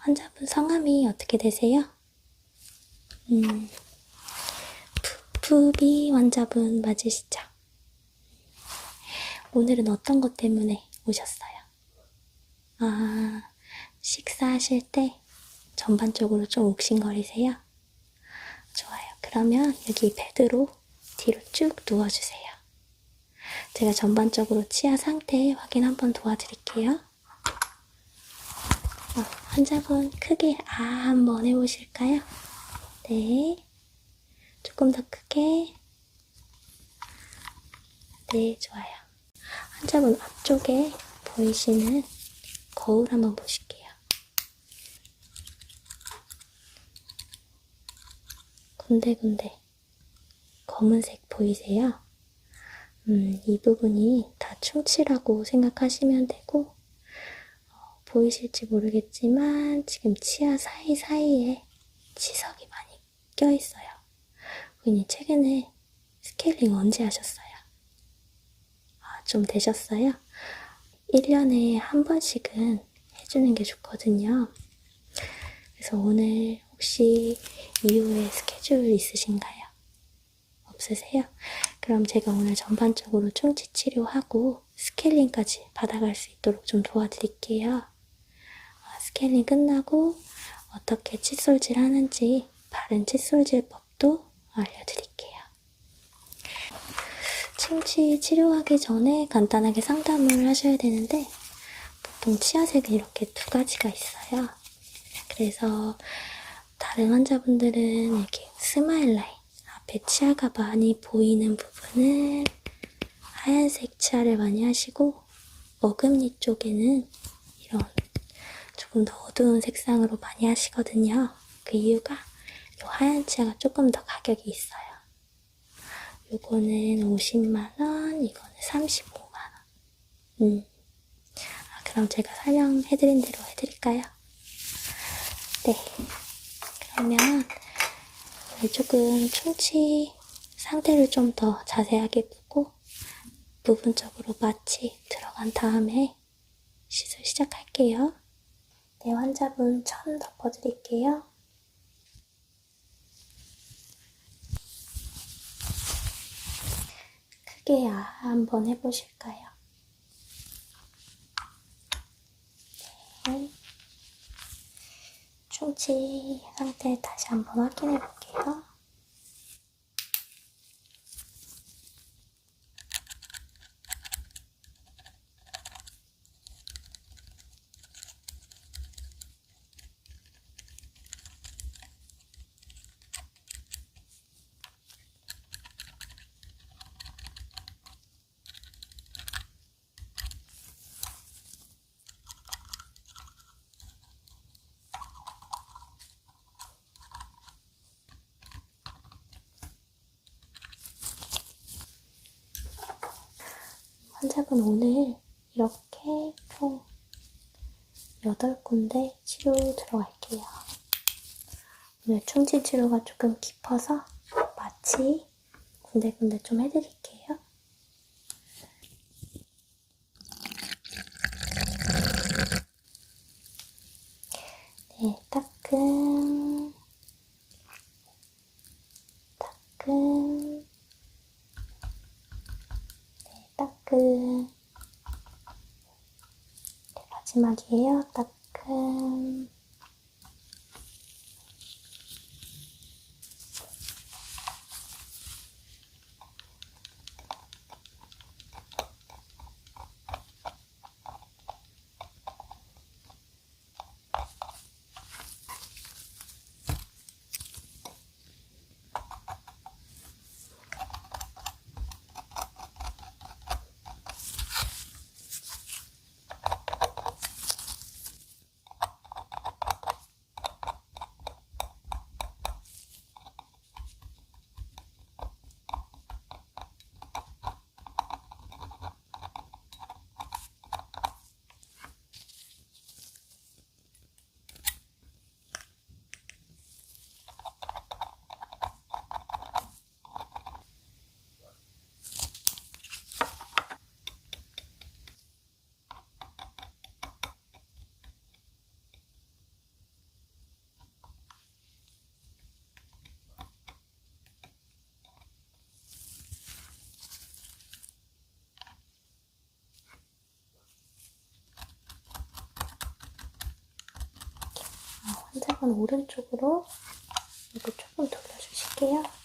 환자분 성함이 어떻게 되세요? 음, 푸, 푸비 환자분 맞으시죠? 오늘은 어떤 것 때문에 오셨어요? 아, 식사하실 때 전반적으로 좀 욱신거리세요? 좋아요. 그러면 여기 베드로 뒤로 쭉 누워주세요. 제가 전반적으로 치아 상태 확인 한번 도와드릴게요. 어, 환자분 크게 아 한번 해보실까요? 네. 조금 더 크게. 네, 좋아요. 환자분 앞쪽에 보이시는 거울 한번 보실게요. 군데군데 검은색 보이세요? 음, 이 부분이 다 충치라고 생각하시면 되고, 어, 보이실지 모르겠지만, 지금 치아 사이사이에 치석이 많이 껴있어요. 고객님, 최근에 스케일링 언제 하셨어요? 아, 좀 되셨어요? 1년에 한 번씩은 해주는 게 좋거든요. 그래서 오늘 혹시 이후에 스케줄 있으신가요? 없으세요? 그럼 제가 오늘 전반적으로 충치 치료하고 스케일링까지 받아갈 수 있도록 좀 도와드릴게요. 아, 스케일링 끝나고 어떻게 칫솔질 하는지 바른 칫솔질법도 알려드릴게요. 충치 치료하기 전에 간단하게 상담을 하셔야 되는데 보통 치아색은 이렇게 두 가지가 있어요. 그래서 다른 환자분들은 이렇게 스마일 라인 앞에 치아가 많이 보이는 부분을 하얀색 치아를 많이 하시고 어금니 쪽에는 이런 조금 더 어두운 색상으로 많이 하시거든요. 그 이유가 이 하얀 치아가 조금 더 가격이 있어요. 요거는 50만원, 이거는 35만원. 음. 아, 그럼 제가 설명해드린 대로 해드릴까요? 네. 그러면 오늘 조금 충치 상태를 좀 더 자세하게 보고 부분적으로 마취 들어간 다음에 시술 시작할게요. 네, 환자분 천 덮어드릴게요. 크게 아 한번 해보실까요? 네. 충치 상태 다시 한번 확인해 볼게요. 환자분 오늘 이렇게 총 8군데 치료 들어갈게요. 오늘 충치 치료가 조금 깊어서 마취 군데군데 좀 해드릴게요. 네, 따끔, 따끔, 네, 따끔. 네, 마지막이에요. 따끔. 환자분 오른쪽으로 이렇게 조금 돌려주실게요.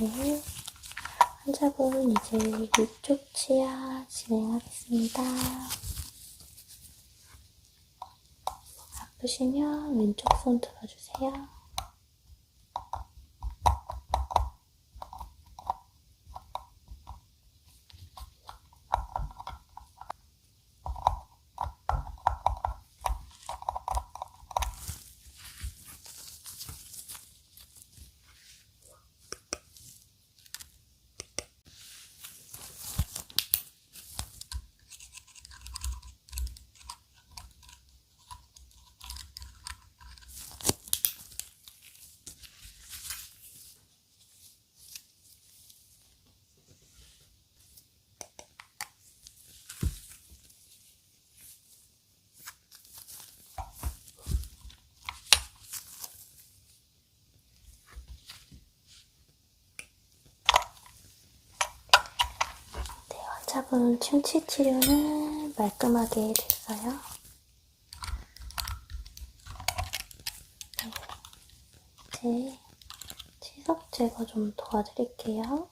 네. 환자분 이제 위쪽 치아 진행하겠습니다. 아프시면 왼쪽 손 들어주세요. 네, 환자분 충치 치료는 말끔하게 됐어요. 네, 이제 치석 제거 좀 도와드릴게요.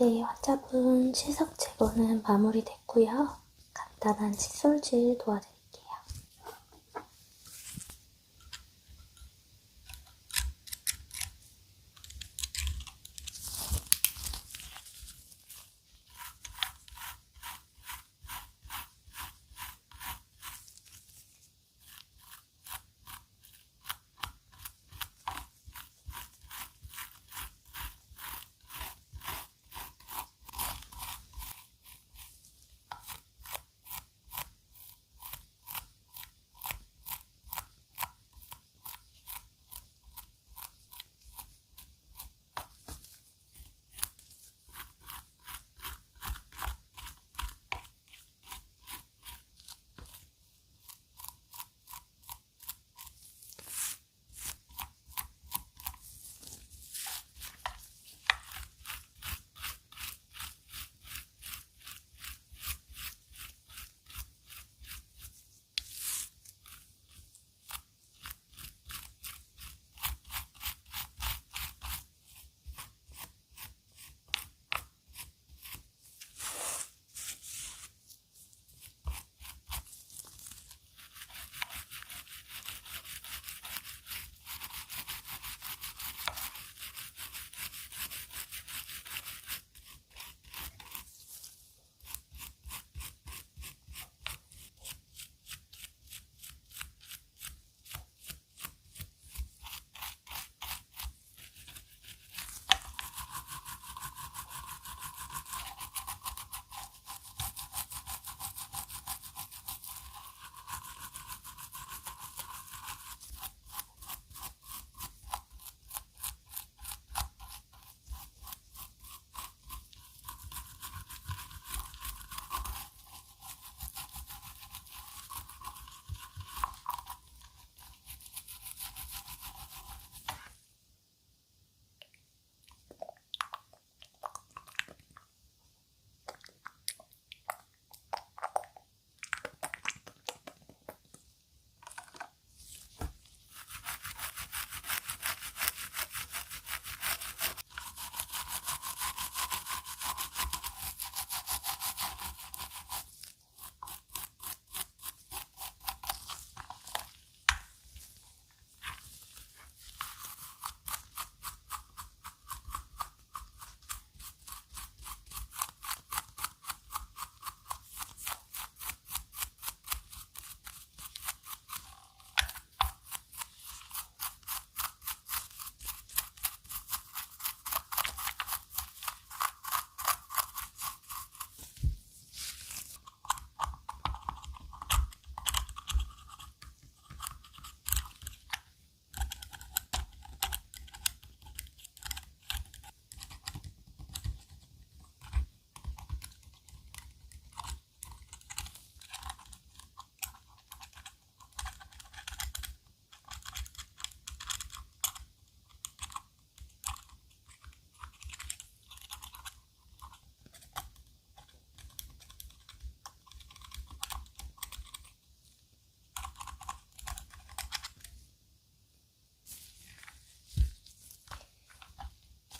네, 환자분 시석 제거는 마무리됐고요. 간단한 칫솔질 도와드릴게요.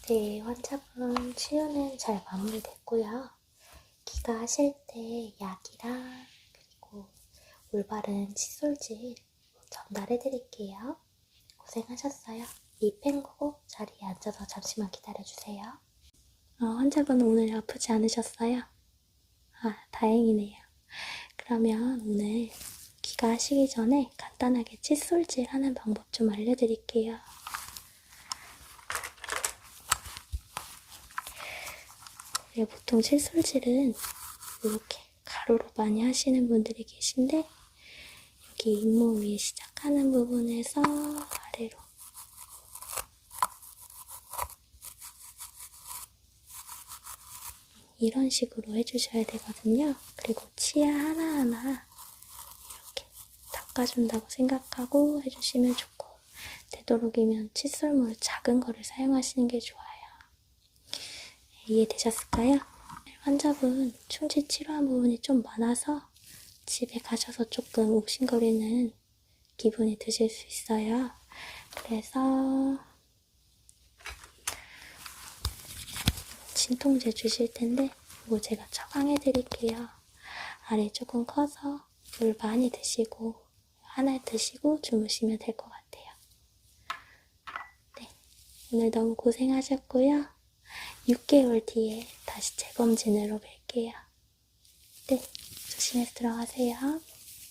네, 환자분 치유는 잘 마무리됐고요. 귀가하실 때 약이랑 그리고 올바른 칫솔질 전달해 드릴게요. 고생하셨어요. 이 펜고 자리에 앉아서 잠시만 기다려주세요. 어, 환자분 오늘 아프지 않으셨어요? 아, 다행이네요. 그러면 오늘 귀가 하시기 전에 간단하게 칫솔질 하는 방법 좀 알려드릴게요. 네, 보통 칫솔질은 이렇게 가로로 많이 하시는 분들이 계신데 여기 잇몸 위에 시작하는 부분에서 아래로 이런 식으로 해주셔야 되거든요. 그리고 치아 하나하나 이렇게 닦아준다고 생각하고 해주시면 좋고 되도록이면 칫솔물 작은 거를 사용하시는 게 좋아요. 이해되셨을까요? 환자분 충치 치료한 부분이 좀 많아서 집에 가셔서 조금 욱신거리는 기분이 드실 수 있어요. 그래서 진통제 주실 텐데 이거 제가 처방해 드릴게요. 알이 조금 커서 물 많이 드시고 하나 드시고 주무시면 될 것 같아요. 네, 오늘 너무 고생하셨고요. 6개월 뒤에 다시 재검진으로 뵐게요. 네, 조심해서 들어가세요.